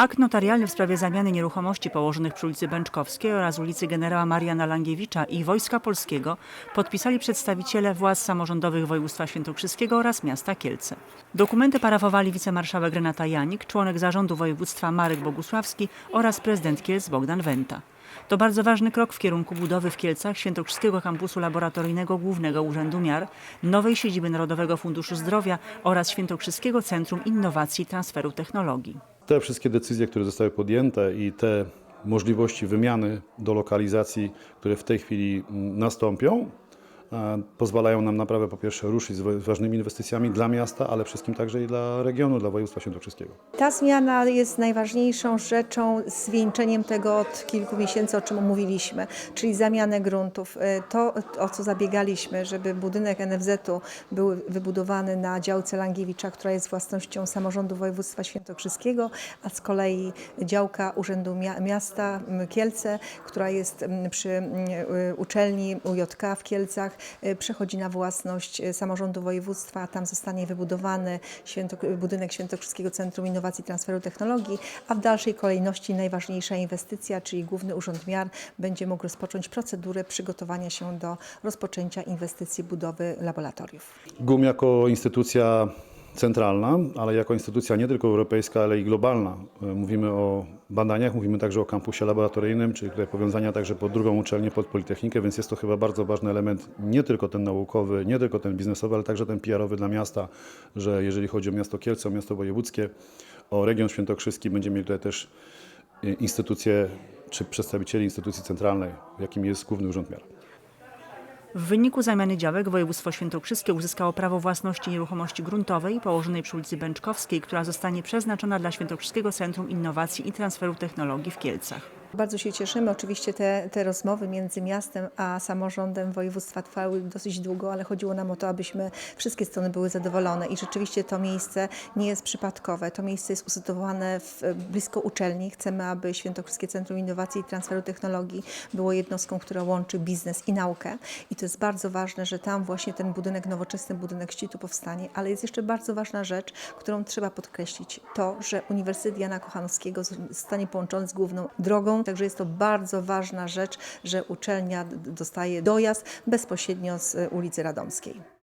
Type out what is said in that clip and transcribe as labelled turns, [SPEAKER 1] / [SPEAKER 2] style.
[SPEAKER 1] Akt notarialny w sprawie zamiany nieruchomości położonych przy ulicy Bęczkowskiej oraz ulicy generała Mariana Langiewicza i Wojska Polskiego podpisali przedstawiciele władz samorządowych województwa świętokrzyskiego oraz miasta Kielce. Dokumenty parafowali wicemarszałek Renata Janik, członek zarządu województwa Marek Bogusławski oraz prezydent Kielc Bogdan Wenta. To bardzo ważny krok w kierunku budowy w Kielcach Świętokrzyskiego Kampusu Laboratoryjnego Głównego Urzędu Miar, nowej siedziby Narodowego Funduszu Zdrowia oraz Świętokrzyskiego Centrum Innowacji i Transferu Technologii.
[SPEAKER 2] Te wszystkie decyzje, które zostały podjęte i te możliwości wymiany do lokalizacji, które w tej chwili mm, nastąpią, pozwalają nam naprawdę po pierwsze ruszyć z wa- ważnymi inwestycjami dla miasta, ale wszystkim także i dla regionu, dla województwa świętokrzyskiego.
[SPEAKER 3] Ta zmiana jest najważniejszą rzeczą, zwieńczeniem tego od kilku miesięcy, o czym mówiliśmy, czyli zamianę gruntów. E, To, o co zabiegaliśmy, żeby budynek NFZ-u był wybudowany na działce Langiewicza, która jest własnością samorządu województwa świętokrzyskiego, a z kolei działka Urzędu Mia- Miasta Kielce, która jest przy y, uczelni UJK w Kielcach, przechodzi na własność y, samorządu województwa. Tam zostanie wybudowany święto, budynek Świętokrzyskiego Centrum Innowacji Transferu Technologii, a w dalszej kolejności najważniejsza inwestycja, czyli Główny Urząd Miar, będzie mógł rozpocząć procedurę przygotowania się do rozpoczęcia inwestycji budowy laboratoriów.
[SPEAKER 2] GUM jako instytucja centralna, ale jako instytucja nie tylko europejska, ale i globalna. E, Mówimy o badaniach, mówimy także o kampusie laboratoryjnym, czyli tutaj powiązania także pod drugą uczelnię, pod Politechnikę, więc jest to chyba bardzo ważny element, nie tylko ten naukowy, nie tylko ten biznesowy, ale także ten PR-owy dla miasta, że jeżeli chodzi o miasto Kielce, o miasto wojewódzkie, o region świętokrzyski, będziemy mieli tutaj też e, instytucje czy przedstawicieli instytucji centralnej, jakim jest Główny Urząd Miar.
[SPEAKER 1] W wyniku zamiany działek województwo świętokrzyskie uzyskało prawo własności nieruchomości gruntowej położonej przy ulicy Bęczkowskiej, która zostanie przeznaczona dla Świętokrzyskiego Centrum Innowacji i Transferu Technologii w Kielcach.
[SPEAKER 3] Bardzo się cieszymy. Oczywiście te, te rozmowy między miastem a samorządem województwa trwały dosyć długo, ale chodziło nam o to, abyśmy wszystkie strony były zadowolone i rzeczywiście to miejsce nie jest przypadkowe. To miejsce jest usytuowane w, blisko uczelni. Chcemy, aby Świętokrzyskie Centrum Innowacji i Transferu Technologii było jednostką, która łączy biznes i naukę. I to jest bardzo ważne, że tam właśnie ten budynek, nowoczesny budynek szczytu powstanie, ale jest jeszcze bardzo ważna rzecz, którą trzeba podkreślić. To, że Uniwersytet Jana Kochanowskiego zostanie połączony z główną drogą, także jest to bardzo ważna rzecz, że uczelnia dostaje dojazd bezpośrednio z e, ulicy Radomskiej.